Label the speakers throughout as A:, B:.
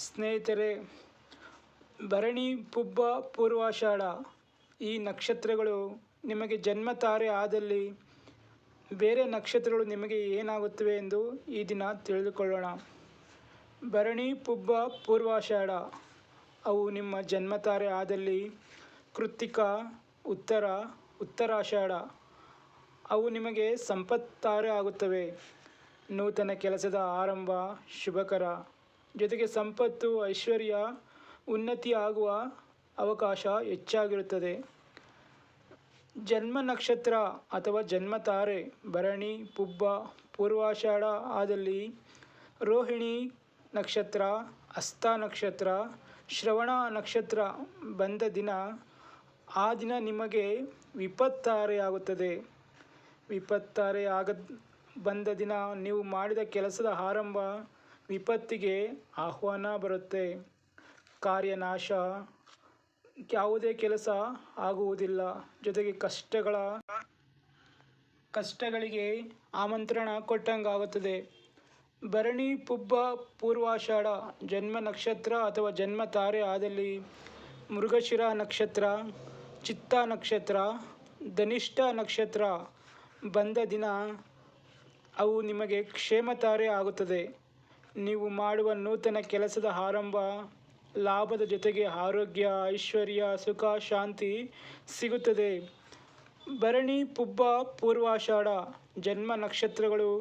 A: ಸ್ನೇಹಿತರೆ, ಭರಣಿ ಪುಬ್ಬ ಪೂರ್ವಾಷಾಢ ಈ ನಕ್ಷತ್ರಗಳು ನಿಮಗೆ ಜನ್ಮ ತಾರೆ ಆದಲ್ಲಿ ಬೇರೆ ನಕ್ಷತ್ರಗಳು ನಿಮಗೆ ಏನಾಗುತ್ತವೆ ಎಂದು ಈ ದಿನ ತಿಳಿದುಕೊಳ್ಳೋಣ. ಭರಣಿ ಪುಬ್ಬ ಪೂರ್ವಾಷಾಢ, ಅವು ನಿಮ್ಮ ಜನ್ಮ ತಾರೆ ಆದಲ್ಲಿ ಕೃತ್ತಿಕ, ಉತ್ತರ, ಉತ್ತರಾಷಾಢ, ಅವು ನಿಮಗೆ ಸಂಪತ್ತಾರೆ ಆಗುತ್ತವೆ. ನೂತನ ಕೆಲಸದ ಆರಂಭ ಶುಭಕರ. ಜೊತೆಗೆ ಸಂಪತ್ತು, ಐಶ್ವರ್ಯ ಉನ್ನತಿ ಆಗುವ ಅವಕಾಶ ಹೆಚ್ಚಾಗಿರುತ್ತದೆ. ಜನ್ಮ ನಕ್ಷತ್ರ ಅಥವಾ ಜನ್ಮ ತಾರೆ ಭರಣಿ, ಪುಬ್ಬ, ಪೂರ್ವಾಷಾಢ ಆದಲ್ಲಿ ರೋಹಿಣಿ ನಕ್ಷತ್ರ ಹಸ್ತ ನಕ್ಷತ್ರ, ಶ್ರವಣ ನಕ್ಷತ್ರ ಬಂದ ದಿನ, ಆ ದಿನ ನಿಮಗೆ ವಿಪತ್ತಾರೆ ಆಗುತ್ತದೆ. ವಿಪತ್ತಾರೆ ಆಗ ಬಂದ ದಿನ ನೀವು ಮಾಡಿದ ಕೆಲಸದ ಆರಂಭ ವಿಪತ್ತಿಗೆ ಆಹ್ವಾನ ಬರುತ್ತೆ. ಕಾರ್ಯನಾಶ ಯಾವುದೇ ಕೆಲಸ ಆಗುವುದಿಲ್ಲ. ಜೊತೆಗೆ ಕಷ್ಟಗಳ, ಕಷ್ಟಗಳಿಗೆ ಆಮಂತ್ರಣ ಕೊಟ್ಟಂಗಾಗುತ್ತದೆ. ಭರಣಿ ಪುಬ್ಬ ಪೂರ್ವಾಷಾಢ, ಜನ್ಮ ನಕ್ಷತ್ರ ಅಥವಾ ಜನ್ಮ ತಾರೆ ಆದಲ್ಲಿ ಮೃಗಶಿರ ನಕ್ಷತ್ರ, ಚಿತ್ತ ನಕ್ಷತ್ರ, ಧನಿಷ್ಠ ನಕ್ಷತ್ರ ಬಂದ ದಿನ ಅವು ನಿಮಗೆ ಕ್ಷೇಮ ತಾರೆ ಆಗುತ್ತದೆ. ನೀವು ಮಾಡುವ ನೂತನ ಕೆಲಸದ ಆರಂಭ, ಲಾಭದ ಜೊತೆಗೆ ಆರೋಗ್ಯ, ಐಶ್ವರ್ಯ, ಸುಖ, ಶಾಂತಿ ಸಿಗುತ್ತದೆ. ಭರಣಿ ಪುಬ್ಬ ಪೂರ್ವಾಷಾಢ, ಜನ್ಮ ನಕ್ಷತ್ರಗಳು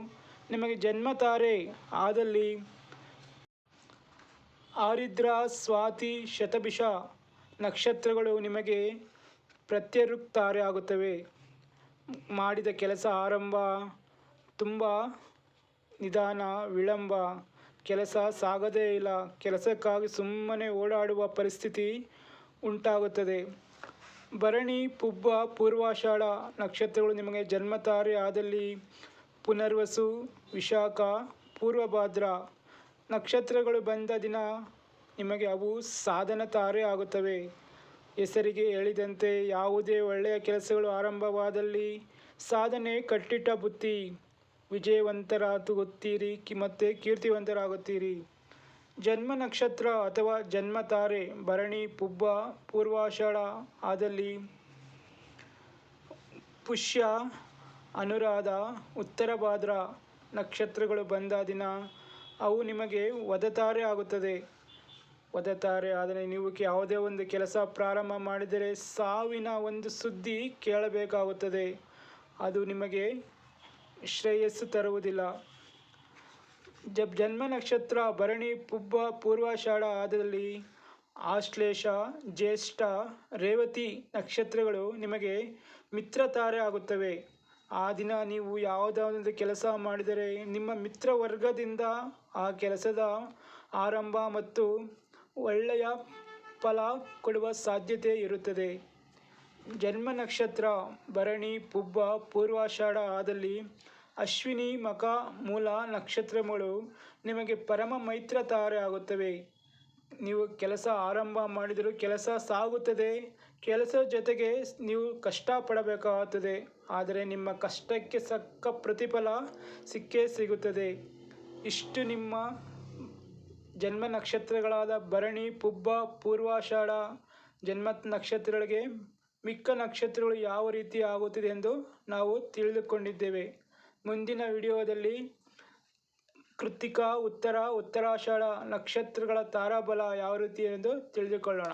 A: ನಿಮಗೆ ಜನ್ಮ ತಾರೆ. ಆದಲ್ಲಿ ಆರಿದ್ರ, ಸ್ವಾತಿ, ಶತಭಿಷ ನಕ್ಷತ್ರಗಳು ನಿಮಗೆ ಪ್ರತ್ಯರುಕ್ತಾರೆ ಆಗುತ್ತವೆ. ಮಾಡಿದ ಕೆಲಸ ಆರಂಭ, ತುಂಬ ನಿಧಾನ, ವಿಳಂಬ ಕೆಲಸ ಸಾಗದೇ ಇಲ್ಲ. ಕೆಲಸಕ್ಕಾಗಿ ಸುಮ್ಮನೆ ಓಡಾಡುವ ಪರಿಸ್ಥಿತಿ ಉಂಟಾಗುತ್ತದೆ. ಭರಣಿ, ಪುಬ್ಬ, ಪೂರ್ವಾಷಾಢ ನಕ್ಷತ್ರಗಳು ನಿಮಗೆ ಜನ್ಮತಾರೆ ಆದಲ್ಲಿ ಪುನರ್ವಸು, ವಿಶಾಖ, ಪೂರ್ವಭಾದ್ರ ನಕ್ಷತ್ರಗಳು ಬಂದ ದಿನ ನಿಮಗೆ ಅವು ಸಾಧನ ತಾರೆ ಆಗುತ್ತವೆ. ಹೆಸರಿಗೆ ಹೇಳಿದಂತೆ ಯಾವುದೇ ಒಳ್ಳೆಯ ಕೆಲಸಗಳು ಆರಂಭವಾದಲ್ಲಿ ಸಾಧನೆ ಕಟ್ಟಿಟ್ಟ ಬುತ್ತಿ. ವಿಜಯವಂತರಾಗುತ್ತೀರಿ ಕಿ ಮತ್ತೆ ಕೀರ್ತಿವಂತರಾಗುತ್ತೀರಿ. ಜನ್ಮ ನಕ್ಷತ್ರ ಅಥವಾ ಜನ್ಮ ತಾರೆ, ಭರಣಿ, ಪುಬ್ಬ, ಪೂರ್ವಾಷಾಢ ಆದಲ್ಲಿ ಪುಷ್ಯ, ಅನುರಾಧ, ಉತ್ತರ ಭಾದ್ರ ನಕ್ಷತ್ರಗಳು ಬಂದ ದಿನ ಅವು ನಿಮಗೆ ವದತಾರೆ ಆಗುತ್ತದೆ. ವದತಾರೆ ಆದರೆ ನೀವು ಯಾವುದೇ ಒಂದು ಕೆಲಸ ಪ್ರಾರಂಭ ಮಾಡಿದರೆ ಸಾವಿನ ಒಂದು ಸುದ್ದಿ ಕೇಳಬೇಕಾಗುತ್ತದೆ. ಅದು ನಿಮಗೆ ಶ್ರೇಯಸ್ಸು ತರುವುದಿಲ್ಲ. ಜಬ್ ಜನ್ಮ ನಕ್ಷತ್ರ, ಭರಣಿ, ಪುಬ್ಬ, ಪೂರ್ವಾಷಾಢ ಆದಲ್ಲಿ ಆಶ್ಲೇಷ, ಜ್ಯೇಷ್ಠ, ರೇವತಿ ನಕ್ಷತ್ರಗಳು ನಿಮಗೆ ಮಿತ್ರ ತಾರೆ ಆಗುತ್ತವೆ. ಆ ದಿನ ನೀವು ಯಾವುದಾದೊಂದು ಕೆಲಸ ಮಾಡಿದರೆ ನಿಮ್ಮ ಮಿತ್ರ ವರ್ಗದಿಂದ ಆ ಕೆಲಸದ ಆರಂಭ ಮತ್ತು ಒಳ್ಳೆಯ ಫಲ ಕೊಡುವ ಸಾಧ್ಯತೆ ಇರುತ್ತದೆ. ಜನ್ಮ ನಕ್ಷತ್ರ ಭರಣಿ, ಪುಬ್ಬ, ಪೂರ್ವಾಷಾಢ ಆದಲ್ಲಿ ಅಶ್ವಿನಿ, ಮಕ, ಮೂಲ ನಕ್ಷತ್ರಗಳು ನಿಮಗೆ ಪರಮ ಮೈತ್ರ ತಾರೆ ಆಗುತ್ತವೆ. ನೀವು ಕೆಲಸ ಆರಂಭ ಮಾಡಿದರೂ ಕೆಲಸ ಸಾಗುತ್ತದೆ. ಕೆಲಸ ಜೊತೆಗೆ ನೀವು ಕಷ್ಟಪಡಬೇಕಾಗುತ್ತದೆ. ಆದರೆ ನಿಮ್ಮ ಕಷ್ಟಕ್ಕೆ ಸಕ್ಕ ಪ್ರತಿಫಲ ಸಿಕ್ಕೇ ಸಿಗುತ್ತದೆ. ಇಷ್ಟು ನಿಮ್ಮ ಜನ್ಮ ನಕ್ಷತ್ರಗಳಾದ ಭರಣಿ, ಪುಬ್ಬ, ಪೂರ್ವಾಷಾಢ ಜನ್ಮ ನಕ್ಷತ್ರಗಳಿಗೆ ಮಿಕ್ಕ ನಕ್ಷತ್ರಗಳು ಯಾವ ರೀತಿ ಆಗುತ್ತಿದೆ ಎಂದು ನಾವು ತಿಳಿದುಕೊಂಡಿದ್ದೇವೆ. ಮುಂದಿನ ವಿಡಿಯೋದಲ್ಲಿ ಕೃತಿಕ ಉತ್ತರ, ಉತ್ತರಾಷಾಢ ನಕ್ಷತ್ರಗಳ ತಾರಾಬಲ ಯಾವ ರೀತಿ ಎಂದು ತಿಳಿದುಕೊಳ್ಳೋಣ.